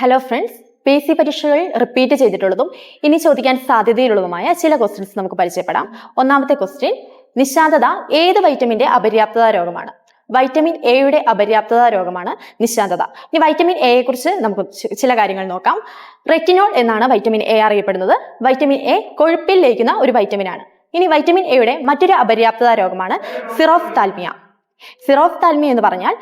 Hello friends P C പരീക്ഷകളിൽ repeat ചെയ്തിട്ടുള്ളതും ഇനി ചോദിക്കാൻ സാധ്യതയുള്ളതുമായ ചില ക്വസ്റ്റ്യൻസ് നമുക്ക് പരിചയപ്പെടാം. ഒന്നാമത്തെ ക്വസ്റ്റ്യൻ നിശാന്തത ഏത് വൈറ്റമിന്റെ അപര്യാപ്തത രോഗമാണ്? വൈറ്റമിൻ എയുടെ അപര്യാപ്തത രോഗമാണ് നിശാന്തത. ഇനി വൈറ്റമിൻ എയെ കുറിച്ച് നമുക്ക് ചില കാര്യങ്ങൾ നോക്കാം. റെറ്റിനോൾ എന്നാണ് വൈറ്റമിൻ എ അറിയപ്പെടുന്നത്. വൈറ്റമിൻ എ കൊഴുപ്പിൽ ലയിക്കുന്ന ഒരു വൈറ്റമിനാണ് ഇനി വൈറ്റമിൻ എയുടെ മറ്റൊരു അപര്യാപ്തത രോഗമാണ് സിറോഫ്താൽമിയ സിറോഫ്താൽമിയ എന്ന് പറഞ്ഞാൽ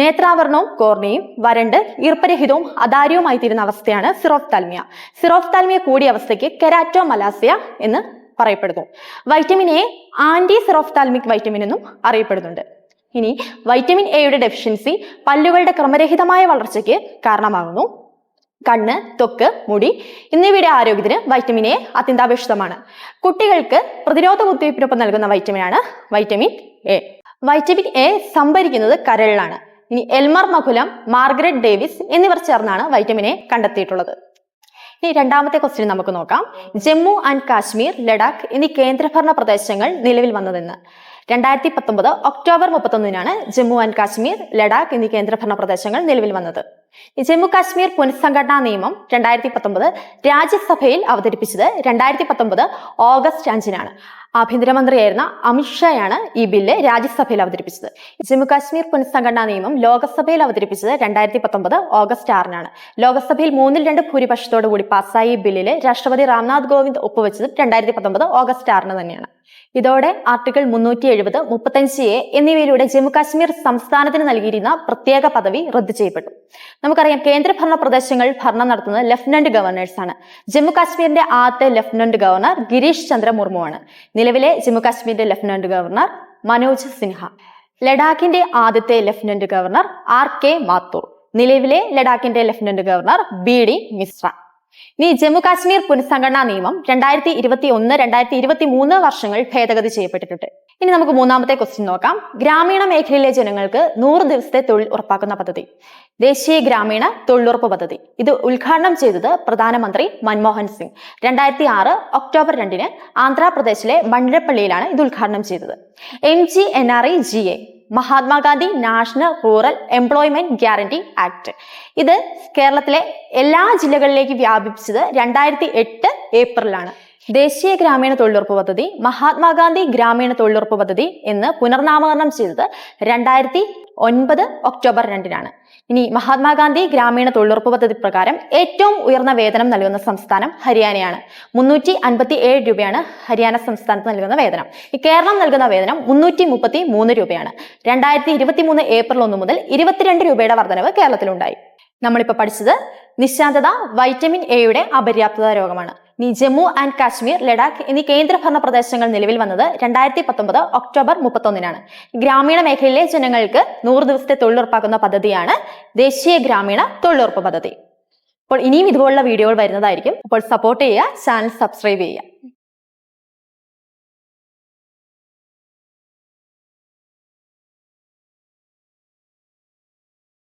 നേത്രാവരണവും കോർണിയും വരണ്ട് ഈർപ്പരഹിതവും അതാര്യവുമായി തീരുന്ന അവസ്ഥയാണ് സിറോഫ്താൽമിയ സിറോഫ്താൽമിയ കൂടിയ അവസ്ഥയ്ക്ക് കെരാറ്റോ മലാസിയ എന്ന് പറയപ്പെടുന്നു. Vitamin A anti xerophthalmic vitamin എന്നും അറിയപ്പെടുന്നുണ്ട്. ഇനി വൈറ്റമിൻ എയുടെ ഡെഫിഷ്യൻസി പല്ലുകളുടെ ക്രമരഹിതമായ വളർച്ചയ്ക്ക് കാരണമാകുന്നു. കണ്ണ് തൊക്ക് മുടി എന്നിവയുടെ ആരോഗ്യത്തിന് വൈറ്റമിൻ എ അത്യന്താപേക്ഷിതമാണ്. കുട്ടികൾക്ക് പ്രതിരോധ കുത്തിവയ്പ്പിനൊപ്പം നൽകുന്ന വൈറ്റമിനാണ് വൈറ്റമിൻ എ. വൈറ്റമിൻ എ സംഭരിക്കുന്നത് കരളിലാണ്. ഇനി എൽമർ മകുലം മാർഗരറ്റ് ഡേവിസ് എന്നിവർ ചേർന്നാണ് വൈറ്റമിൻ എ കണ്ടെത്തിയിട്ടുള്ളത്. ഇനി രണ്ടാമത്തെ ക്വസ്റ്റ്യൻ നമുക്ക് നോക്കാം. ജമ്മു ആൻഡ് കാശ്മീർ ലഡാക്ക് എന്നീ കേന്ദ്രഭരണ പ്രദേശങ്ങൾ നിലവിൽ വന്നതെന്ന്. രണ്ടായിരത്തി പത്തൊമ്പത് ഒക്ടോബർ മുപ്പത്തൊന്നിനാണ് ജമ്മു ആൻഡ് കാശ്മീർ ലഡാക്ക് എന്നീ കേന്ദ്രഭരണ പ്രദേശങ്ങൾ നിലവിൽ വന്നത്. ജമ്മു കാശ്മീർ പുനഃസംഘടനാ നിയമം രണ്ടായിരത്തി പത്തൊമ്പത് രാജ്യസഭയിൽ അവതരിപ്പിച്ചത് രണ്ടായിരത്തി പത്തൊമ്പത് ഓഗസ്റ്റ് അഞ്ചിനാണ്. ആഭ്യന്തരമന്ത്രിയായിരുന്ന അമിത്ഷായാണ് ഈ ബില്ല് രാജ്യസഭയിൽ അവതരിപ്പിച്ചത്. ജമ്മു കാശ്മീർ പുനഃസംഘടനാ നിയമം ലോകസഭയിൽ അവതരിപ്പിച്ചത് രണ്ടായിരത്തി പത്തൊമ്പത് ഓഗസ്റ്റ് ആറിനാണ്. ലോകസഭയിൽ മൂന്നിൽ രണ്ട് ഭൂരിപക്ഷത്തോടു കൂടി പാസ്സായ ഈ ബില്ലിൽ രാഷ്ട്രപതി രാംനാഥ് കോവിന്ദ് ഒപ്പുവെച്ചത് രണ്ടായിരത്തി പത്തൊമ്പത് ഓഗസ്റ്റ് ആറിന് തന്നെയാണ്. ഇതോടെ ആർട്ടിക്കിൾ മുന്നൂറ്റി എഴുപത് മുപ്പത്തഞ്ച് എ എന്നിവയിലൂടെ ജമ്മു കാശ്മീർ സംസ്ഥാനത്തിന് നൽകിയിരുന്ന പ്രത്യേക പദവി റദ്ദു ചെയ്യപ്പെട്ടു. നമുക്കറിയാം കേന്ദ്രഭരണ പ്രദേശങ്ങളിൽ ഭരണം നടത്തുന്നത് ലഫ്റ്റനന്റ് ഗവർണേഴ്സ് ആണ്. ജമ്മു കാശ്മീരിന്റെ ആദ്യത്തെ ലഫ്റ്റനന്റ് ഗവർണർ ഗിരീഷ് ചന്ദ്ര മുർമു ആണ് നിലവിലെ ജമ്മു കാശ്മീരിന്റെ ലഫ്റ്റനന്റ് ഗവർണർ മനോജ് സിൻഹ. ലഡാക്കിന്റെ ആദ്യത്തെ lieutenant governor R K Mathur. നിലവിലെ ലഡാക്കിന്റെ lieutenant governor B D Mishra. ഇനി ജമ്മു കാശ്മീർ പുനഃസംഘടനാ നിയമം രണ്ടായിരത്തി ഇരുപത്തി ഒന്ന് രണ്ടായിരത്തി ഇരുപത്തി മൂന്ന് വർഷങ്ങൾ ഭേദഗതി ചെയ്യപ്പെട്ടിട്ടുണ്ട്. ഇനി നമുക്ക് മൂന്നാമത്തെ ക്വസ്റ്റ്യൻ നോക്കാം. ഗ്രാമീണ മേഖലയിലെ ജനങ്ങൾക്ക് നൂറ് ദിവസത്തെ തൊഴിൽ ഉറപ്പാക്കുന്ന പദ്ധതി. ദേശീയ ഗ്രാമീണ തൊഴിലുറപ്പ് പദ്ധതി. ഇത് ഉദ്ഘാടനം ചെയ്തത് പ്രധാനമന്ത്രി മൻമോഹൻ സിംഗ്. രണ്ടായിരത്തി ആറ് ഒക്ടോബർ രണ്ടിന് ആന്ധ്രാപ്രദേശിലെ മണ്ഡലപ്പള്ളിയിലാണ് ഇത് ഉദ്ഘാടനം ചെയ്തത്. M G N R I G A Mahatma Gandhi national rural employment guarantee act. ഇത് കേരളത്തിലെ എല്ലാ ജില്ലകളിലേക്ക് വ്യാപിപ്പിച്ചത് രണ്ടായിരത്തി എട്ട് ഏപ്രിലാണ്. ദേശീയ ഗ്രാമീണ തൊഴിലുറപ്പ് പദ്ധതി മഹാത്മാഗാന്ധി ഗ്രാമീണ തൊഴിലുറപ്പ് പദ്ധതി എന്ന് പുനർനാമകരണം ചെയ്തത് രണ്ടായിരത്തി ഒൻപത് ഒക്ടോബർ രണ്ടിനാണ്. ഇനി മഹാത്മാഗാന്ധി ഗ്രാമീണ തൊഴിലുറപ്പ് പദ്ധതി പ്രകാരം ഏറ്റവും ഉയർന്ന വേതനം നൽകുന്ന സംസ്ഥാനം ഹരിയാനയാണ്. മുന്നൂറ്റി അൻപത്തി ഏഴ് രൂപയാണ് ഹരിയാന സംസ്ഥാനത്ത് നൽകുന്ന വേതനം. ഈ കേരളം നൽകുന്ന വേതനം മുന്നൂറ്റി മുപ്പത്തി മൂന്ന് രൂപയാണ്. രണ്ടായിരത്തി ഇരുപത്തി മൂന്ന് ഏപ്രിൽ ഒന്ന് മുതൽ ഇരുപത്തിരണ്ട് രൂപയുടെ വർധനവ് കേരളത്തിലുണ്ടായി. നമ്മളിപ്പോൾ പഠിച്ചത് നിശാന്തത വൈറ്റമിൻ എയുടെ അപര്യാപ്തത രോഗമാണ്. ഇനി ജമ്മു ആൻഡ് കാശ്മീർ ലഡാക്ക് എന്നീ കേന്ദ്രഭരണ പ്രദേശങ്ങൾ നിലവിൽ വന്നത് രണ്ടായിരത്തി പത്തൊമ്പത് ഒക്ടോബർ മുപ്പത്തൊന്നിനാണ്. ഗ്രാമീണ മേഖലയിലെ ജനങ്ങൾക്ക് നൂറ് ദിവസത്തെ തൊഴിലുറപ്പാക്കുന്ന പദ്ധതിയാണ് ദേശീയ ഗ്രാമീണ തൊഴിലുറപ്പ് പദ്ധതി. അപ്പോൾ ഇനിയും ഇതുപോലുള്ള വീഡിയോകൾ വരുന്നതായിരിക്കും. അപ്പോൾ സപ്പോർട്ട് ചെയ്യുക ചാനൽ സബ്സ്ക്രൈബ് ചെയ്യുക.